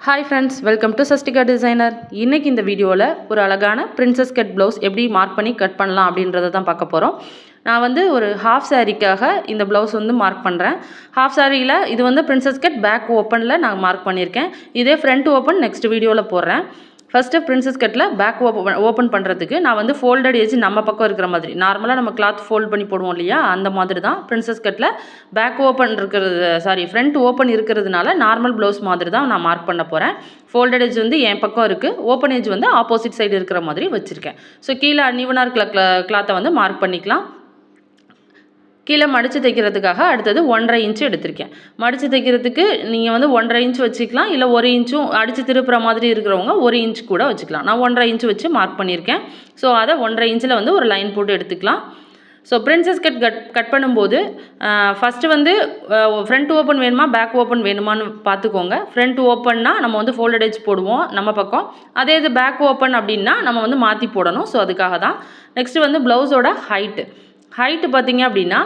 Hi friends welcome to Sastika designer இன்றைக்கி இந்த வீடியோவில் ஒரு அழகான பிரின்சஸ் கட் ப்ளவுஸ் எப்படி மார்க் பண்ணி கட் பண்ணலாம் அப்படின்றத தான் பார்க்க போகிறோம் நான் வந்து ஒரு ஹாஃப் சாரீக்காக இந்த ப்ளவுஸ் வந்து மார்க் பண்ணுறேன் ஹாஃப் சாரியில் இது வந்து பிரின்சஸ் கட் பேக் ஓப்பனில் நான் மார்க் பண்ணியிருக்கேன். இதே ஃப்ரண்ட் ஓப்பன் நெக்ஸ்ட் வீடியோவில் போடுறேன். ஃபஸ்ட்டு பிரின்சஸ் கட்டில் பேக் ஓப்பன் ஓப்பன் பண்ணுறதுக்கு நான் வந்து ஃபோல்டட் ஏஜ் நம்ம பக்கம் இருக்கிற மாதிரி. நார்மலாக நம்ம கிளாத் ஃபோல்ட் பண்ணி போடுவோம் இல்லையா? அந்த மாதிரி தான் பிரின்சஸ் கட்டில் பேக் ஓப்பன் இருக்கிறது சாரி ஃப்ரண்ட் ஓப்பன் இருக்கிறதுனால நார்மல் ப்ளவுஸ் மாதிரி தான் நான் மார்க் பண்ண போகிறேன் ஃபோல்டட் ஏஜ் வந்து என் பக்கம் இருக்குது ஓப்பன் ஏஜ் வந்து ஆப்போசிட் சைடு இருக்கிற மாதிரி வச்சுருக்கேன். ஸோ கீழே அன்னிவனாக இருக்கிற கிளாத்தை வந்து மார்க் பண்ணிக்கலாம். கீழே மடித்து தைக்கிறதுக்காக அடுத்தது ஒன்றரை இன்ச்சு எடுத்திருக்கேன். மடித்து தைக்கிறதுக்கு நீங்கள் வந்து ஒன்றரை இன்ச் வச்சுக்கலாம் இல்லை ஒரு இன்ச்சும் அடித்து திருப்புற மாதிரி இருக்கிறவங்க ஒரு இன்ச் கூட வச்சுக்கலாம். நான் ஒன்றரை இன்ச் வச்சு மார்க் பண்ணியிருக்கேன். ஸோ அதை ஒன்றரை இன்ச்சில் வந்து ஒரு லைன் போட்டு எடுத்துக்கலாம். So princess cut cut cut பண்ணும்போது ஃபஸ்ட்டு வந்து ஃப்ரண்ட் ஓப்பன் வேணுமா பேக் ஓப்பன் வேணுமான்னு பார்த்துக்கோங்க. ஃப்ரண்ட் ஓப்பன்னா நம்ம வந்து ஃபோல்டட் எஜ் போடுவோம் நம்ம பக்கம். அதே இது பேக் ஓப்பன் அப்படின்னா நம்ம வந்து மாற்றி போடணும். ஸோ அதுக்காக தான் நெக்ஸ்ட்டு வந்து ப்ளவுஸோட ஹைட்டு ஹைட்டு பார்த்தீங்க அப்படின்னா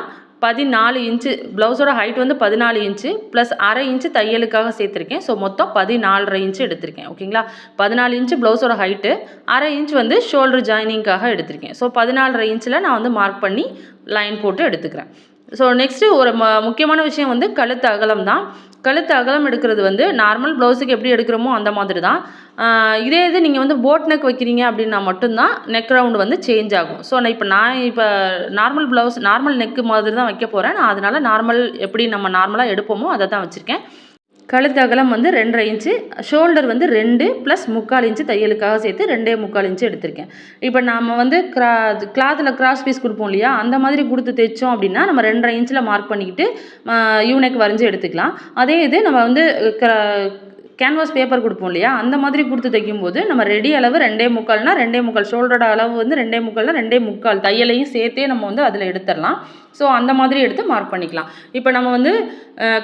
பதினாலு இன்ச்சு ப்ளவுஸோட ஹைட் வந்து பதினாலு இன்ச்சு ப்ளஸ் அரை இன்ச்சு தையலுக்காக சேர்த்துருக்கேன். ஸோ மொத்தம் பதினாலரை இன்ச்சு எடுத்திருக்கேன். ஓகேங்களா பதினாலு இன்ச்சு ப்ளவுஸோட ஹைட்டு அரை இன்ச் வந்து ஷோல்டர் ஜாயினிங்காக எடுத்திருக்கேன். ஸோ பதினாலரை இன்ச்சில் நான் வந்து மார்க் பண்ணி லைன் போட்டு எடுத்துக்கிறேன். ஸோ நெக்ஸ்ட்டு ஒரு ம முக்கியமான விஷயம் வந்து கழுத்து அகலம் தான். கழுத்து அகலம் எடுக்கிறது வந்து நார்மல் ப்ளவுஸுக்கு எப்படி எடுக்கிறோமோ அந்த மாதிரி தான் இதே இது நீங்கள் வந்து போட் நெக் வைக்கிறீங்க அப்படின்னா மட்டும்தான் நெக் ரவுண்டு வந்து சேஞ்ச் ஆகும். ஸோ நான் இப்போ நான் இப்போ நார்மல் ப்ளவுஸ் நார்மல் நெக்கு மாதிரி தான் வைக்க போகிறேன் நான் அதனால் நார்மல் எப்படி நம்ம நார்மலாக எடுப்போமோ அதை தான் வச்சுருக்கேன். கழுத்து அகலம் வந்து ரெண்டரை இன்ச்சு ஷோல்டர் வந்து ரெண்டு ப்ளஸ் முக்கால் இன்ச்சு தையலுக்காக சேர்த்து ரெண்டே முக்கால் இன்ச்சு எடுத்திருக்கேன். இப்போ நம்ம வந்து கிரா கிளாத்தில் கிராஸ் பீஸ் கொடுப்போம் இல்லையா? அந்த மாதிரி கொடுத்து தைச்சோம் அப்படின்னா நம்ம ரெண்டரை இன்ச்சில் மார்க் பண்ணிக்கிட்டு யூனெக் வரைஞ்சி எடுத்துக்கலாம். அதே இது நம்ம வந்து கேன்வாஸ் பேப்பர் கொடுப்போம் இல்லையா? அந்த மாதிரி கொடுத்து தைக்கும்போது நம்ம ரெடி அளவு ரெண்டே முக்கால்னா ரெண்டே முக்கால். ஷோல்டரோட அளவு வந்து ரெண்டே முக்கால்னா ரெண்டே முக்கால். தையலையும் சேர்த்தே நம்ம வந்து அதில் எடுத்துடலாம். ஸோ அந்த மாதிரி எடுத்து மார்க் பண்ணிக்கலாம். இப்போ நம்ம வந்து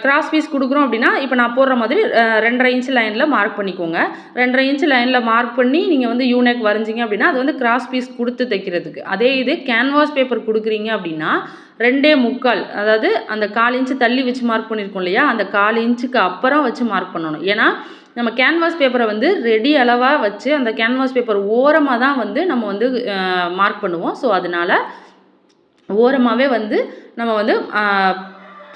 கிராஸ் பீஸ் கொடுக்குறோம் அப்படின்னா இப்போ நான் போடுற மாதிரி ரெண்டரை இன்ச் லைனில் மார்க் பண்ணிக்கோங்க. ரெண்டரை இன்ச் லைனில் மார்க் பண்ணி நீங்கள் வந்து யூனெக் வரைஞ்சிங்க அப்படின்னா அது வந்து கிராஸ் பீஸ் கொடுத்து தைக்கிறதுக்கு. அதே இது கேன்வாஸ் பேப்பர் கொடுக்குறீங்க அப்படின்னா ரெண்டே முக்கால் அதாவது அந்த கால் இன்ச்சு தள்ளி வச்சு மார்க் பண்ணியிருக்கோம் இல்லையா? அந்த கால் இன்ச்சுக்கு அப்புறம் வச்சு மார்க் பண்ணணும். ஏன்னா நம்ம கேன்வாஸ் பேப்பரை வந்து ரெடி அளவாக வச்சு அந்த கேன்வாஸ் பேப்பர் ஓரமாக தான் வந்து நம்ம வந்து மார்க் பண்ணுவோம். ஸோ அதனால் ஓரமாகவே வந்து நம்ம வந்து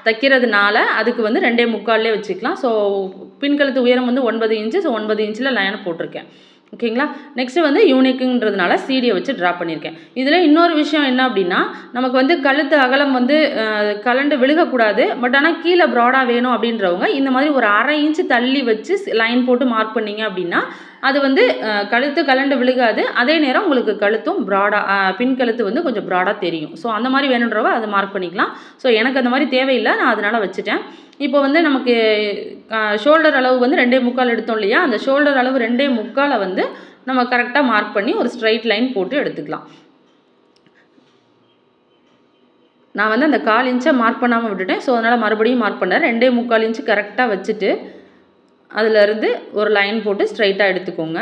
தைக்கிறதுனால அதுக்கு வந்து ரெண்டே முக்கால்லே வச்சுக்கலாம். ஸோ பின்கழுத்து உயரம் வந்து ஒன்பது இன்ச்சு ஸோ ஒன்பது இன்ச்சில் லைனை போட்டிருக்கேன். ஓகேங்களா? நெக்ஸ்ட்டு வந்து யூனிக்குன்றதுனால சீடியை வச்சு ட்ரா பண்ணியிருக்கேன் இதில் இன்னொரு விஷயம் என்ன அப்படின்னா நமக்கு வந்து கழுத்து அகலம் வந்து கலண்டு விழுகக்கூடாது. பட் ஆனால் கீழே ப்ராடாக வேணும் அப்படின்றவங்க இந்த மாதிரி ஒரு அரை இன்ச்சு தள்ளி வச்சு லைன் போட்டு மார்க் பண்ணிங்க அப்படின்னா அது வந்து கழுத்து கலண்டு விழுகாது. அதே நேரம் உங்களுக்கு கழுத்தும் ப்ராடாக பின் கழுத்து வந்து கொஞ்சம் ப்ராடாக தெரியும். ஸோ அந்த மாதிரி வேணுன்றவ அதை மார்க் பண்ணிக்கலாம். ஸோ எனக்கு அந்த மாதிரி தேவையில்லை. நான் அதனால் வச்சுட்டேன். இப்போ வந்து நமக்கு ஷோல்டர் அளவு வந்து ரெண்டே முக்கால் எடுத்தோம் இல்லையா? அந்த ஷோல்டர் அளவு ரெண்டே முக்காலை வந்து நம்ம கரெக்டாக மார்க் பண்ணி ஒரு ஸ்ட்ரைட் லைன் போட்டு எடுத்துக்கலாம். நான் வந்து அந்த கால் இன்ச்சை மார்க் பண்ணாமல் விட்டுட்டேன். ஸோ அதனால் மறுபடியும் மார்க் பண்ணேன். ரெண்டே முக்கால் இன்ச்சு கரெக்டாக வச்சுட்டு அதிலேருந்து ஒரு லைன் போட்டு ஸ்ட்ரைட்டாக எடுத்துக்கோங்க.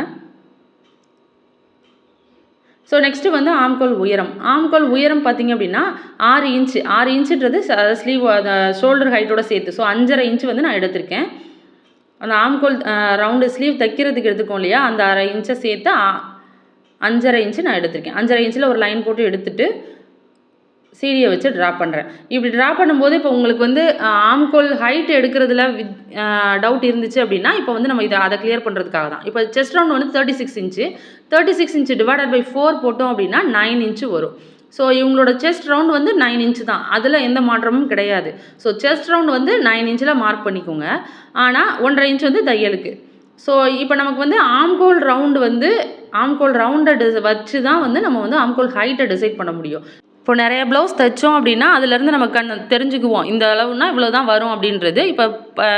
ஸோ நெக்ஸ்ட்டு வந்து ஆம்கோல் உயரம். ஆம்கோல் உயரம் பார்த்திங்க அப்படின்னா ஆறு இன்ச்சு ஆறு இன்ச்சுன்றது ஸ்லீவ் அந்த ஷோல்டர் ஹைட்டோட சேர்த்து. ஸோ அஞ்சரை இன்ச்சு வந்து நான் எடுத்திருக்கேன். அந்த ஆம்கோல் ரவுண்டு ஸ்லீவ் தைக்கிறதுக்கு எடுத்துக்கோம் இல்லையா? அந்த அரை இன்ச்சை சேர்த்து அஞ்சரை இன்ச்சு நான் எடுத்திருக்கேன். அஞ்சரை இன்ச்சில் ஒரு லைன் போட்டு எடுத்துகிட்டு சீடியை வச்சு ட்ரா பண்ணுறேன் இப்படி ட்ரா பண்ணும்போது இப்போ உங்களுக்கு வந்து ஆம்கோல் ஹைட் எடுக்கிறதுல வித் டவுட் இருந்துச்சு அப்படின்னா இப்போ வந்து நம்ம இதை அதை கிளியர் பண்ணுறதுக்காக தான். இப்போ செஸ்ட் ரவுண்ட் வந்து thirty six inch thirty six inch divided by four போட்டோம் அப்படின்னா நைன் இன்ச்சு வரும். ஸோ இவங்களோட செஸ்ட் ரவுண்ட் வந்து நைன் இன்ச்சு தான். அதில் எந்த மாற்றமும் கிடையாது. ஸோ செஸ்ட் ரவுண்ட் வந்து நைன் இன்ச்சில் மார்க் பண்ணிக்கோங்க. ஆனால் ஒன்றரை இன்ச் வந்து தையலுக்கு. ஸோ இப்போ நமக்கு வந்து ஆம்கோல் ரவுண்டு வந்து ஆம்கோல் ரவுண்டை டிஸ் வச்சு தான் வந்து நம்ம வந்து ஆம்கோல் ஹைட்டை டிசைட் பண்ண முடியும். இப்போ நிறைய ப்ளவுஸ் தைச்சோம் அப்படின்னா அதுலேருந்து நம்ம கண் தெரிஞ்சுக்குவோம். இந்த அளவுனா இவ்வளோ தான் வரும் அப்படின்றது. இப்போ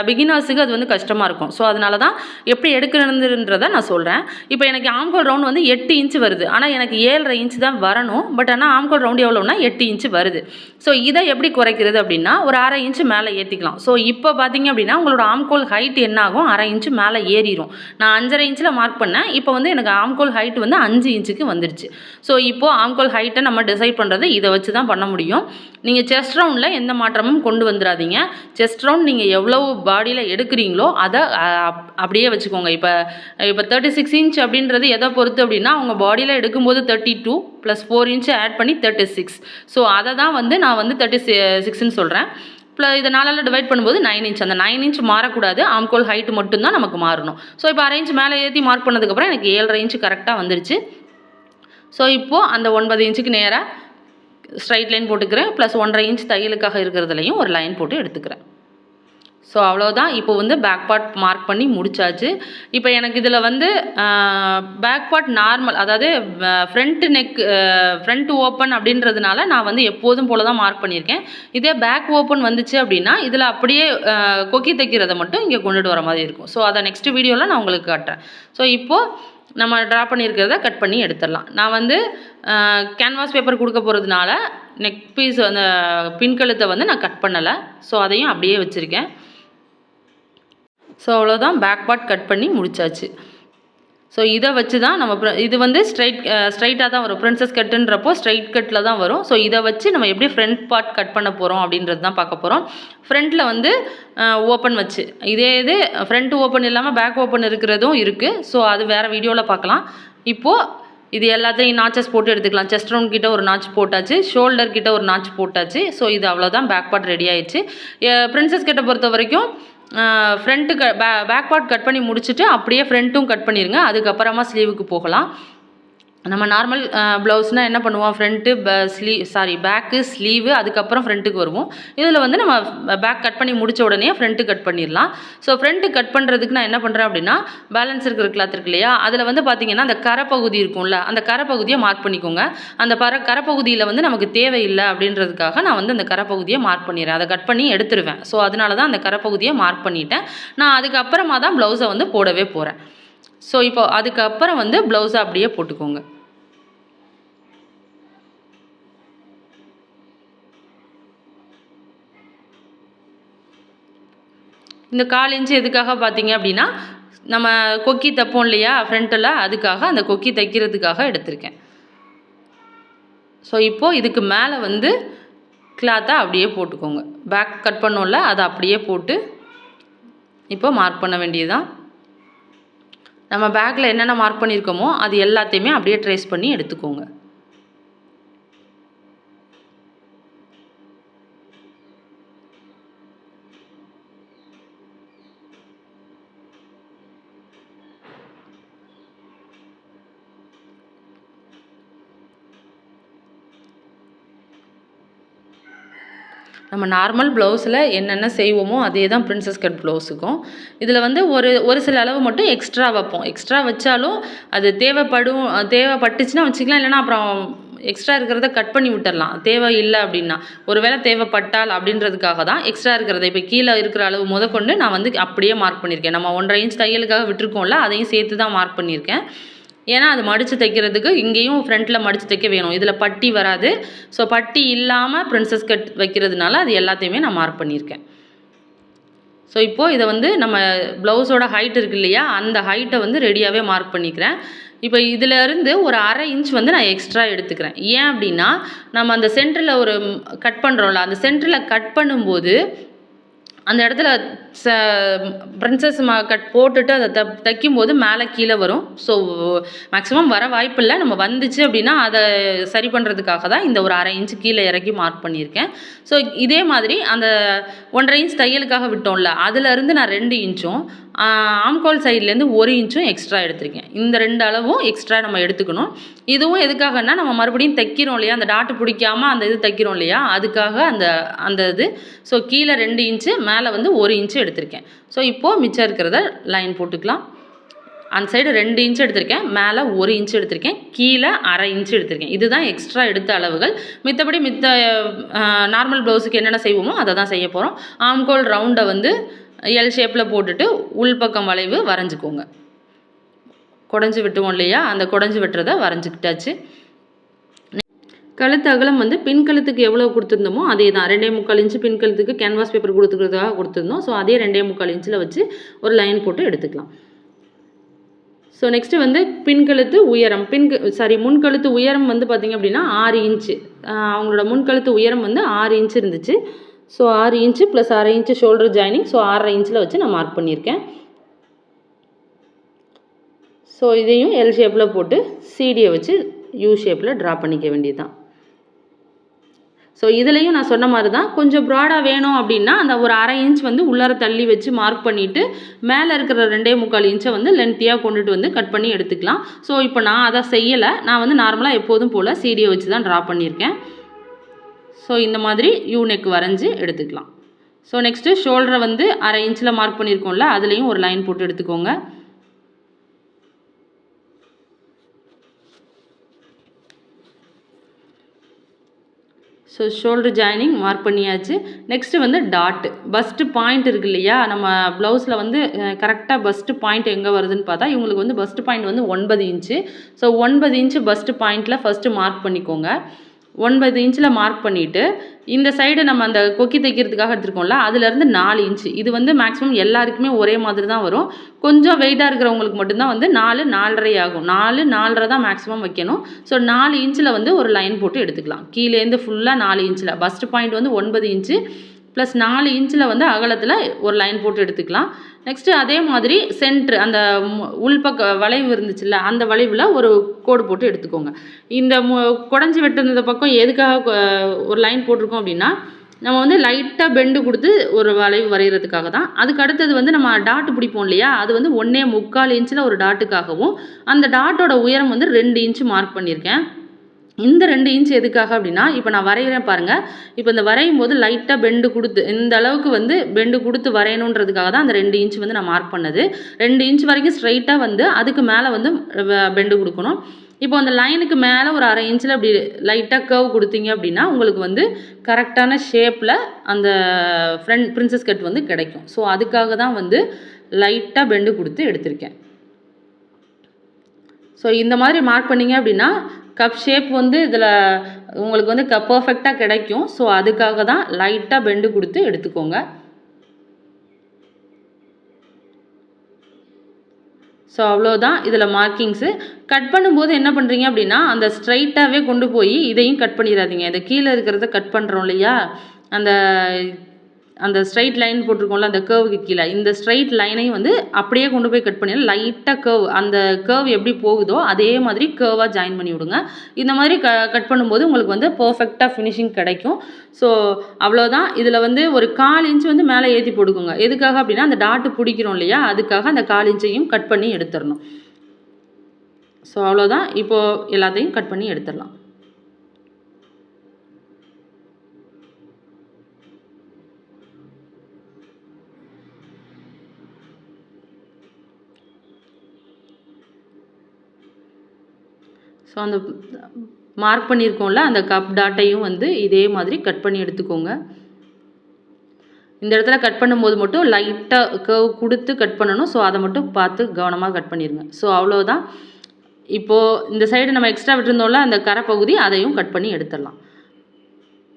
பிகினர்ஸுக்கு அது வந்து கஷ்டமாக இருக்கும். ஸோ அதனால தான் எப்படி எடுக்கணுன்றதை நான் சொல்கிறேன் இப்போ எனக்கு ஆம்கோல் ரவுண்ட் வந்து எட்டு இன்ச்சு வருது. ஆனால் எனக்கு ஏழரை இன்ச்சு தான் வரணும். பட் ஆனால் ஆம்கோல் ரவுண்ட் எவ்வளோனா எட்டு இன்ச்சு வருது. ஸோ இதை எப்படி குறைக்கிறது அப்படின்னா ஒரு அரை இன்ச்சு மேலே ஏற்றிக்கலாம் ஸோ இப்போ பார்த்தீங்க அப்படின்னா உங்களோட ஆம்கோல் ஹைட் என்ன ஆகும் அரை இன்ச்சு மேலே ஏறிடும் நான் அஞ்சரை இன்ச்சில் மார்க் பண்ணேன். இப்போ வந்து எனக்கு ஆம்கோல் ஹைட் வந்து அஞ்சு இன்ச்சுக்கு வந்துடுச்சு ஸோ இப்போது ஆம்கோல் ஹைட்டை நம்ம டிசைட் பண்ணுறது இதை வச்சு தான் பண்ண முடியும். நீங்கள் செஸ்ட் ரவுண்டில் எந்த மாற்றமும் கொண்டு வந்துடாதீங்க செஸ்ட் ரவுண்ட் நீங்கள் எவ்வளவு பாடியில் எடுக்கிறீங்களோ அதை அப்- அப்படியே வச்சுக்கோங்க. இப்போ இப்போ தேர்ட்டி சிக்ஸ் இன்ச் அப்படின்றது எதை பொறுத்து அப்படின்னா அவங்க பாடியில் எடுக்கும்போது thirty two plus four inch add பண்ணி தேர்ட்டி சிக்ஸ் ஸோ அதை தான் வந்து நான் வந்து தேர்ட்டி சிக்ஸ்ன்னு சொல்கிறேன் ப்ளஸ் இதை நாலால் டிவைட் பண்ணும்போது நைன் இன்ச் அந்த நைன் இன்ச் மாறக்கூடாது. ஆம்கோல் ஹைட் மட்டும்தான் நமக்கு மாறணும். ஸோ இப்போ அரை இன்ச் மேலே ஏற்றி மார்க் பண்ணதுக்கப்புறம் எனக்கு ஏழரை இன்ச்சு கரெக்டாக வந்துருச்சு. ஸோ இப்போது அந்த ஒன்பது இன்ச்சுக்கு நேராக ஸ்ட்ரைட் லைன் போட்டுக்கிறேன். ப்ளஸ் ஒன்றரை இன்ச் தையலுக்காக இருக்கிறதுலையும் ஒரு லைன் போட்டு எடுத்துக்கிறேன். ஸோ அவ்வளோதான் இப்போ வந்து பேக் பார்ட் மார்க் பண்ணி முடிச்சாச்சு. இப்போ எனக்கு இதில் வந்து பேக் பார்ட் நார்மல் அதாவது ஃப்ரண்ட் நெக் ஃப்ரண்ட் ஓப்பன் அப்படின்றதுனால நான் வந்து எப்போதும் போல தான் மார்க் பண்ணியிருக்கேன். இதே பேக் ஓப்பன் வந்துச்சு அப்படின்னா இதில் அப்படியே கொக்கி தைக்கிறத மட்டும் இங்கே கொண்டுட்டு வர மாதிரி இருக்கும். ஸோ அதை நெக்ஸ்ட் வீடியோவில் நான் உங்களுக்கு காட்டுறேன். ஸோ இப்போது நம்ம ட்ரா பண்ணியிருக்கிறத கட் பண்ணி எடுத்துடலாம். நான் வந்து கேன்வாஸ் பேப்பர் கொடுக்க போகிறதுனால நெக் பீஸ் அந்த பின்கழுத்தை வந்து நான் கட் பண்ணலை. ஸோ அதையும் அப்படியே வச்சுருக்கேன். ஸோ அவ்வளோதான் பேக் பார்ட் கட் பண்ணி முடிச்சாச்சு. ஸோ இதை வச்சு தான் நம்ம இது வந்து ஸ்ட்ரைட் ஸ்ட்ரைட்டாக தான் வரும். ப்ரின்ஸஸ் கட்டுன்றப்போ ஸ்ட்ரைட் கட்டில் தான் வரும். ஸோ இதை வச்சு நம்ம எப்படி ஃப்ரண்ட் பார்ட் கட் பண்ண போகிறோம் அப்படின்றது தான் பார்க்க போகிறோம் ஃப்ரண்ட்டில் வந்து ஓப்பன் வச்சு. இதே இது ஃப்ரண்ட் ஓப்பன் இல்லாமல் பேக் ஓப்பன் இருக்கிறதும் இருக்குது ஸோ அது வேறு வீடியோவில் பார்க்கலாம். இப்போது இது எல்லாத்தையும் நாச்சஸ் போட்டு எடுத்துக்கலாம். செஸ்ட் ரவுண்ட் கிட்ட ஒரு நாச் போட்டாச்சு. ஷோல்டர் கிட்ட ஒரு நாச் போட்டாச்சு. ஸோ இது அவ்வளோதான் பேக் பார்ட் ரெடி ஆயிடுச்சு. பிரின்சஸ் கிட்ட பொறுத்த வரைக்கும் ஃப்ரண்ட்டு க பே பேக் பார்ட் கட் பண்ணி முடிச்சுட்டு அப்படியே ஃப்ரண்ட்டும் கட் பண்ணிடுங்க அதுக்கப்புறமா ஸ்லீவுக்கு போகலாம். நம்ம நார்மல் ப்ளவுஸ்னால் என்ன பண்ணுவோம்? Front sleeve sorry back sleeve அதுக்கப்புறம் ஃப்ரண்ட்டுக்கு வருவோம். இதில் வந்து நம்ம பேக் கட் பண்ணி முடித்த உடனே ஃப்ரண்ட்டு கட் பண்ணிடலாம். ஸோ ஃப்ரண்ட்டு கட் பண்ணுறதுக்கு நான் என்ன பண்ணுறேன் அப்படின்னா பேலன்ஸ் இருக்கிற கிளாத் இருக்கு இல்லையா? அதில் வந்து பார்த்தீங்கன்னா அந்த கரை பகுதி இருக்கும்ல அந்த கரை பகுதியை மார்க் பண்ணிக்கோங்க. அந்த பர கரை பகுதியில் வந்து நமக்கு தேவையில்லை அப்படின்றதுக்காக நான் வந்து அந்த கரைப்பகுதியை மார்க் பண்ணிடுறேன். அதை கட் பண்ணி எடுத்துருவேன். ஸோ அதனால தான் அந்த கரை பகுதியை மார்க் பண்ணிட்டேன். நான் அதுக்கப்புறமா தான் ப்ளவுஸை வந்து போடவே போகிறேன் ஸோ இப்போ அதுக்கப்புறம் வந்து ப்ளவுஸை அப்படியே போட்டுக்கோங்க. இந்த கால் இன்ச்சு எதுக்காக பார்த்தீங்க அப்படின்னா நம்ம கொக்கி தைப்போம் இல்லையா ஃப்ரண்ட்டில் அதுக்காக அந்த கொக்கி தைக்கிறதுக்காக எடுத்திருக்கேன். ஸோ இப்போது இதுக்கு மேலே வந்து கிளாத்தை அப்படியே போட்டுக்கோங்க. பேக் கட் பண்ணோம்ல அதை அப்படியே போட்டு இப்போ மார்க் பண்ண வேண்டியதுதான். நம்ம பேக்கில் என்னென்ன மார்க் பண்ணியிருக்கோமோ அது எல்லாத்தையுமே அப்படியே ட்ரேஸ் பண்ணி எடுத்துக்கோங்க. நம்ம நார்மல் ப்ளவுஸில் என்னென்ன செய்வோமோ அதே தான் பிரின்சஸ் கட் ப்ளவுஸுக்கும் இதில் வந்து ஒரு ஒரு சில அளவு மட்டும் எக்ஸ்ட்ரா வைப்போம். எக்ஸ்ட்ரா வச்சாலும் அது தேவைப்படும் தேவைப்பட்டுச்சுன்னா வச்சுக்கலாம் இல்லைன்னா அப்புறம் எக்ஸ்ட்ரா இருக்கிறத கட் பண்ணி விட்டுடலாம் தேவை இல்லை அப்படின்னா. ஒருவேளை தேவைப்பட்டால் அப்படின்றதுக்காக தான் எக்ஸ்ட்ரா இருக்கிறத இப்போ கீழே இருக்கிற அளவு முதற்கொண்டு நான் வந்து அப்படியே மார்க் பண்ணியிருக்கேன். நம்ம ஒன்றரை இன்ச் தையலுக்காக விட்டுருக்கோம்ல அதையும் சேர்த்து தான் மார்க் பண்ணியிருக்கேன். ஏன்னா அது மடித்து தைக்கிறதுக்கு இங்கேயும் ஃப்ரண்ட்டில் மடித்து தைக்க வேணும். இதில் பட்டி வராது. ஸோ பட்டி இல்லாமல் ப்ரின்ஸஸ் கட் வைக்கிறதுனால அது எல்லாத்தையுமே நான் மார்க் பண்ணியிருக்கேன். ஸோ இப்போது இதை வந்து நம்ம ப்ளவுஸோட ஹைட் இருக்கு இல்லையா? அந்த ஹைட்டை வந்து ரெடியாகவே மார்க் பண்ணிக்கிறேன். இப்போ இதிலேருந்து ஒரு அரை இன்ச் வந்து நான் எக்ஸ்ட்ரா எடுத்துக்கிறேன். ஏன் அப்படின்னா நம்ம அந்த சென்டரில் ஒரு கட் பண்ணுறோம்ல அந்த சென்டரில் கட் பண்ணும்போது அந்த இடத்துல ச பிரின்சஸ் மார்க்கட் கட் போட்டுட்டு அதை த தைக்கும்போது மேலே கீழே வரும். ஸோ மேக்ஸிமம் வர வாய்ப்பில்லை நம்ம வந்துச்சு அப்படின்னா அதை சரி பண்ணுறதுக்காக தான் இந்த ஒரு அரை இன்ச்சு கீழே இறக்கி மார்க் பண்ணியிருக்கேன். ஸோ இதே மாதிரி அந்த ஒன்றரை இன்ச் தையலுக்காக விட்டோம்ல அதுலேருந்து நான் ரெண்டு இன்ச்சும் ஆம்கோல் சைட்லேருந்து ஒரு இன்ச்சும் எக்ஸ்ட்ரா எடுத்திருக்கேன். இந்த ரெண்டு அளவும் எக்ஸ்ட்ரா நம்ம எடுத்துக்கணும். இதுவும் எதுக்காகன்னா நம்ம மறுபடியும் தைக்கிறோம் இல்லையா? அந்த டாட்டு பிடிக்காம அந்த இது தைக்கிறோம் இல்லையா? அதுக்காக அந்த அந்த இது. ஸோ கீழே ரெண்டு இன்ச்சு மேலே வந்து ஒரு இன்ச்சு எடுத்திருக்கேன். ஸோ இப்போது மிச்சம் இருக்கிறத லைன் போட்டுக்கலாம். அந்த சைடு ரெண்டு இன்ச் எடுத்திருக்கேன். மேலே ஒரு இன்ச் எடுத்திருக்கேன். கீழே அரை இன்ச் எடுத்திருக்கேன். இதுதான் எக்ஸ்ட்ரா எடுத்த அளவுகள். மித்தபடி மித்த நார்மல் ப்ளவுஸுக்கு என்னென்ன செய்வோமோ அதை தான் செய்ய போகிறோம் ஆம்கோல் ரவுண்டை வந்து எல் ஷேப்பில் போட்டுட்டு உள்பக்கம் வளைவு வரைஞ்சிக்கோங்க. குடஞ்சி வெட்டுவோம் இல்லையா? அந்த குடஞ்சி வெட்டுறதை வரைஞ்சிக்கிட்டாச்சு. கழுத்து அகலம் வந்து பின் கழுத்துக்கு எவ்வளோ கொடுத்துருந்தோமோ அதே தான் ரெண்டே முக்கால் இன்ச்சு பின் கழுத்துக்கு கேன்வாஸ் பேப்பர் கொடுத்துக்கிறதுக்காக கொடுத்துருந்தோம். ஸோ அதே ரெண்டே முக்கால் இன்ச்சில் வச்சு ஒரு லைன் போட்டு எடுத்துக்கலாம். ஸோ நெக்ஸ்ட்டு வந்து பின்கழுத்து உயரம். பின் சாரி முன்கழுத்து உயரம் வந்து பார்த்திங்க அப்படின்னா ஆறு இன்ச்சு. அவங்களோட முன்கழுத்து உயரம் வந்து ஆறு இன்ச் இருந்துச்சு. ஸோ ஆறு இன்ச்சு ப்ளஸ் அரை இன்ச்சு ஷோல்டர் ஜாயினிங் ஸோ ஆறரை இன்ச்சில் வச்சு நான் மார்க் பண்ணியிருக்கேன். ஸோ இதையும் எல் ஷேப்பில் போட்டு சிடியை வச்சு யூ ஷேப்பில் ட்ரா பண்ணிக்க வேண்டியது தான் ஸோ இதுலேயும் நான் சொன்ன மாதிரி தான் கொஞ்சம் ப்ராடாக வேணும் அப்படின்னா அந்த ஒரு அரை இன்ச் வந்து உள்ளார தள்ளி வச்சு மார்க் பண்ணிவிட்டு மேலே இருக்கிற ரெண்டே முக்கால் இன்ச்சை வந்து லென்த்தியாக கொண்டுட்டு வந்து கட் பண்ணி எடுத்துக்கலாம். ஸோ இப்போ நான் அதை செய்யலை. நான் வந்து நார்மலாக எப்போதும் போல் சீடியை வச்சு தான் ட்ரா பண்ணியிருக்கேன். ஸோ இந்த மாதிரி யூனெக் வரைஞ்சி எடுத்துக்கலாம். ஸோ நெக்ஸ்ட்டு ஷோல்டரை வந்து அரை இன்ச்சில் மார்க் பண்ணியிருக்கோம்ல அதுலேயும் ஒரு லைன் போட்டு எடுத்துக்கோங்க. ஸோ ஷோல்டர் ஜாயினிங் மார்க் பண்ணியாச்சு. நெக்ஸ்ட்டு வந்து டாட்டு பஸ்ட்டு பாயிண்ட் இருக்கு இல்லையா? நம்ம ப்ளவுஸில் வந்து கரெக்டாக பஸ்ட்டு பாயிண்ட் எங்கே வருதுன்னு பார்த்தா இவங்களுக்கு வந்து பஸ்ட்டு பாயிண்ட் வந்து ஒன்பது இன்ச்சு ஸோ ஒன்பது இன்ச்சு பஸ்ட்டு பாயிண்ட்டில் ஃபஸ்ட்டு மார்க் பண்ணிக்கோங்க. ஒன்பது இன்ச்சில் மார்க் பண்ணிவிட்டு இந்த சைடு நம்ம அந்த கொக்கி தைக்கிறதுக்காக எடுத்துருக்கோம்ல அதுலேருந்து நாலு இன்ச்சு. இது வந்து மேக்ஸிமம் எல்லாருக்குமே ஒரே மாதிரி தான் வரும். கொஞ்சம் வெயிட்டாக இருக்கிறவங்களுக்கு மட்டும்தான் வந்து நாலு நாலரை ஆகும். நாலு நாலரை தான் மேக்ஸிமம் வைக்கணும். ஸோ நாலு இன்ச்சில் வந்து ஒரு லைன் போட்டு எடுத்துக்கலாம். கீழேருந்து ஃபுல்லாக நாலு இன்ச்சில். ஃபஸ்ட்டு பாயிண்ட் வந்து ஒன்பது இன்ச்சு. ப்ளஸ் நாலு இன்ச்சில் வந்து அகலத்தில் ஒரு லைன் போட்டு எடுத்துக்கலாம். நெக்ஸ்ட்டு அதே மாதிரி சென்ட்ரு அந்த உள்பக்க வளைவு இருந்துச்சுல்ல அந்த வளைவில் ஒரு கோடு போட்டு எடுத்துக்கோங்க. இந்த மு குடஞ்சி வெட்டிருந்த பக்கம் எதுக்காக ஒரு லைன் போட்டிருக்கோம் அப்படின்னா நம்ம வந்து லைட்டாக பெண்டு கொடுத்து ஒரு வளைவு வரைகிறதுக்காக தான். அதுக்கு அடுத்தது வந்து நம்ம டாட்டு பிடிப்போம் இல்லையா அது வந்து ஒன்றே முக்கால் இன்ச்சில் ஒரு டாட்டுக்காகவும் அந்த டாட்டோட உயரம் வந்து ரெண்டு இன்ச்சு மார்க் பண்ணியிருக்கேன். இந்த ரெண்டு இன்ச் எதுக்காக அப்படின்னா இப்போ நான் வரைகிறேன் பாருங்கள் இப்போ இந்த வரையும் போது லைட்டாக பெண்டு கொடுத்து இந்த அளவுக்கு வந்து பெண்டு கொடுத்து வரையணுன்றதுக்காக தான் அந்த ரெண்டு இன்ச் வந்து நான் மார்க் பண்ணது. ரெண்டு இன்ச் வரைக்கும் ஸ்ட்ரைட்டாக வந்து அதுக்கு மேலே வந்து பெண்டு கொடுக்கணும். இப்போ அந்த லைனுக்கு மேலே ஒரு அரை இன்ச்சில் அப்படி லைட்டாக கர்வ் கொடுத்தீங்க அப்படின்னா உங்களுக்கு வந்து கரெக்டான ஷேப்பில் அந்த ஃப்ரெண்ட் பிரின்சஸ் கட் வந்து கிடைக்கும். ஸோ அதுக்காக தான் வந்து லைட்டாக பெண்டு கொடுத்து எடுத்திருக்கேன். ஸோ இந்த மாதிரி மார்க் பண்ணிங்க அப்படின்னா கப் ஷேப் வந்து இதில் உங்களுக்கு வந்து க பர்ஃபெக்டாக கிடைக்கும். ஸோ அதுக்காக தான் லைட்டாக பெண்டு கொடுத்து எடுத்துக்கோங்க. ஸோ அவ்வளோதான் இதில் மார்க்கிங்ஸு கட் பண்ணும்போது என்ன பண்ணுறீங்க அப்படின்னா அந்த ஸ்ட்ரைட்டாகவே கொண்டு போய் இதையும் கட் பண்ணிடாதீங்க. இந்த கீழே இருக்கிறத கட் பண்ணுறோம் இல்லையா? அந்த அந்த ஸ்ட்ரைட் லைன் போட்டிருக்கோம்ல அந்த கேர்வுக்கு கீழே. இந்த ஸ்ட்ரைட் லைனையும் வந்து அப்படியே கொண்டு போய் கட் பண்ணிடலாம். லைட்டாக கேர்வ் அந்த கேர்வ் எப்படி போகுதோ அதே மாதிரி கேர்வாக ஜாயின் பண்ணி விடுங்க. இந்த மாதிரி க கட் பண்ணும்போது உங்களுக்கு வந்து பர்ஃபெக்டாக ஃபினிஷிங் கிடைக்கும். ஸோ அவ்வளோதான் இதில் வந்து ஒரு கால் இன்ச் வந்து மேலே ஏற்றி போட்டுக்கோங்க. எதுக்காக அப்படின்னா அந்த டாட்டு பிடிக்கிறோம் இல்லையா அதுக்காக அந்த கால் இன்ச்சையும் கட் பண்ணி எடுத்துடணும். ஸோ அவ்வளோதான் இப்போது எல்லாத்தையும் கட் பண்ணி எடுத்துடலாம். ஸோ அந்த மார்க் பண்ணியிருக்கோம்ல அந்த கப் டாட்டையும் வந்து இதே மாதிரி கட் பண்ணி எடுத்துக்கோங்க. இந்த இடத்துல கட் பண்ணும்போது மட்டும் லைட்டாக கவ் கொடுத்து கட் பண்ணணும். ஸோ அதை மட்டும் பார்த்து கவனமாக கட் பண்ணிடுங்க ஸோ அவ்வளோதான் இப்போது இந்த சைடு நம்ம எக்ஸ்ட்ரா விட்டுருந்தோம்ல அந்த கரை பகுதி அதையும் கட் பண்ணி எடுத்துடலாம்.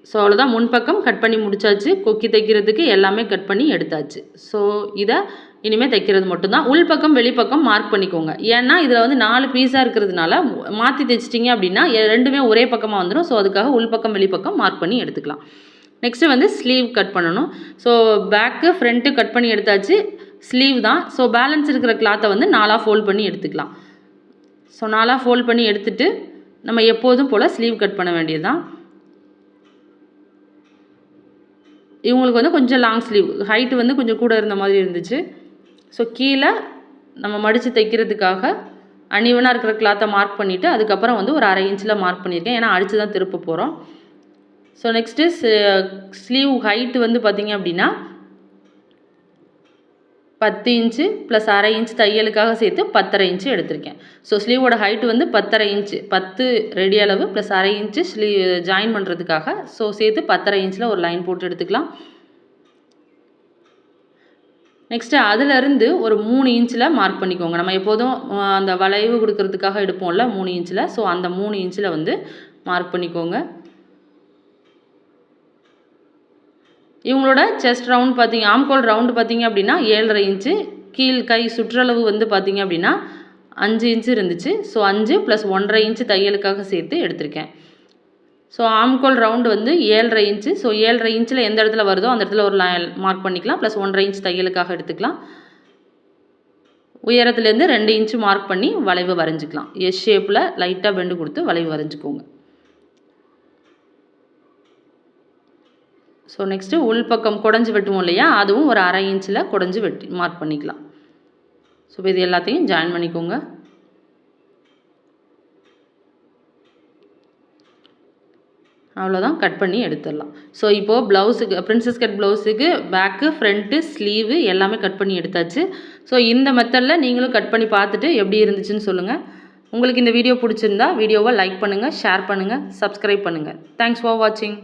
ஸோ அவ்வளோதான் முன்பக்கம் கட் பண்ணி முடிச்சாச்சு. கொக்கி தைக்கிறதுக்கு எல்லாமே கட் பண்ணி எடுத்தாச்சு. ஸோ இதை இனிமேல் தைக்கிறது மட்டும்தான். உள்பக்கம் வெளிப்பக்கம் மார்க் பண்ணிக்கோங்க. ஏன்னா இதில் வந்து நாலு பீஸாக இருக்கிறதுனால மாற்றி தைச்சிட்டிங்க அப்படின்னா ரெண்டுமே ஒரே பக்கமாக வந்துடும் ஸோ அதுக்காக உள்பக்கம் வெளிப்பக்கம் மார்க் பண்ணி எடுத்துக்கலாம். நெக்ஸ்ட்டு வந்து ஸ்லீவ் கட் பண்ணணும். ஸோ பேக்கு ஃப்ரண்ட்டு கட் பண்ணி எடுத்தாச்சு. ஸ்லீவ் தான். ஸோ பேலன்ஸ் இருக்கிற கிளாத்தை வந்து நாலாக ஃபோல்ட் பண்ணி எடுத்துக்கலாம். ஸோ நாலாக ஃபோல்ட் பண்ணி எடுத்துட்டு நம்ம எப்போதும் போல் ஸ்லீவ் கட் பண்ண வேண்டியது தான் இவங்களுக்கு வந்து கொஞ்சம் லாங் ஸ்லீவ் ஹைட்டு வந்து கொஞ்சம் கூட இருந்த மாதிரி இருந்துச்சு. ஸோ கீழே நம்ம மடித்து தைக்கிறதுக்காக அனிவனாக இருக்கிற கிளாத்தை மார்க் பண்ணிவிட்டு அதுக்கப்புறம் வந்து ஒரு அரை இன்ச்சில் மார்க் பண்ணியிருக்கேன். ஏன்னா அடித்து தான் திருப்ப போகிறோம் ஸோ நெக்ஸ்ட்டு ஸ்லீவ் ஹைட்டு வந்து பார்த்திங்க அப்படின்னா பத்து இன்ச்சு ப்ளஸ் அரை இன்ச் தையலுக்காக சேர்த்து பத்தரை இன்ச்சு எடுத்திருக்கேன். ஸோ ஸ்லீவோட ஹைட்டு வந்து பத்தரை இன்ச்சு பத்து ரெடி அளவு ப்ளஸ் அரை இன்ச்சு ஸ்லீவ் ஜாயின் பண்ணுறதுக்காக ஸோ சேர்த்து பத்தரை இன்ச்சில் ஒரு லைன் போட்டு எடுத்துக்கலாம். நெக்ஸ்ட்டு அதுலேருந்து ஒரு மூணு இன்ச்சில் மார்க் பண்ணிக்கோங்க. நம்ம எப்போதும் அந்த வளைவு கொடுக்கறதுக்காக எடுப்போம்ல மூணு இன்ச்சில் ஸோ அந்த மூணு இன்ச்சில் வந்து மார்க் பண்ணிக்கோங்க. இவங்களோட செஸ்ட் ரவுண்ட் பார்த்தீங்க ஆம்கோல் ரவுண்டு பார்த்தீங்க அப்படின்னா ஏழரை இன்ச்சு. கீழ் கை சுற்றளவு வந்து பார்த்தீங்க அப்படின்னா அஞ்சு இன்ச்சு இருந்துச்சு. ஸோ அஞ்சு ப்ளஸ் ஒன்றரை இன்ச்சு தையலுக்காக சேர்த்து எடுத்திருக்கேன். ஸோ ஆம்கோல் ரவுண்டு வந்து ஏழரை இன்ச்சு ஸோ ஏழரை இன்ச்சில் எந்த இடத்துல வருதோ அந்த இடத்துல ஒரு மார்க் பண்ணிக்கலாம். ப்ளஸ் ஒன்றரை இன்ச் தையலுக்காக எடுத்துக்கலாம். உயரத்துலேருந்து ரெண்டு இன்ச்சு மார்க் பண்ணி வளைவு வரைஞ்சிக்கலாம். எஸ் ஷேப்பில் லைட்டாக பெண்டு கொடுத்து வளைவு வரைஞ்சிக்கோங்க. ஸோ நெக்ஸ்ட்டு உள்பக்கம் குடஞ்சி வெட்டுவோம் இல்லையா? அதுவும் ஒரு அரை இன்ச்சில் குடஞ்சி வெட்டி மார்க் பண்ணிக்கலாம். ஸோ இது எல்லாத்தையும் ஜாயின் பண்ணிக்கோங்க. அவ்வளோதான் கட் பண்ணி எடுத்துடலாம். ஸோ இப்போது ப்ளவுஸுக்கு ப்ரின்ஸஸ் கட் ப்ளவுஸுக்கு பேக்கு ஃப்ரண்ட்டு ஸ்லீவு எல்லாமே கட் பண்ணி எடுத்தாச்சு. ஸோ இந்த மெத்தடில் நீங்களும் கட் பண்ணி பார்த்துட்டு எப்படி இருந்துச்சுன்னு சொல்லுங்கள் உங்களுக்கு இந்த வீடியோ பிடிச்சிருந்தா வீடியோவை லைக் பண்ணுங்கள் ஷேர் பண்ணுங்கள் சப்ஸ்கிரைப் பண்ணுங்கள் தேங்க்ஸ் ஃபார் வாட்சிங்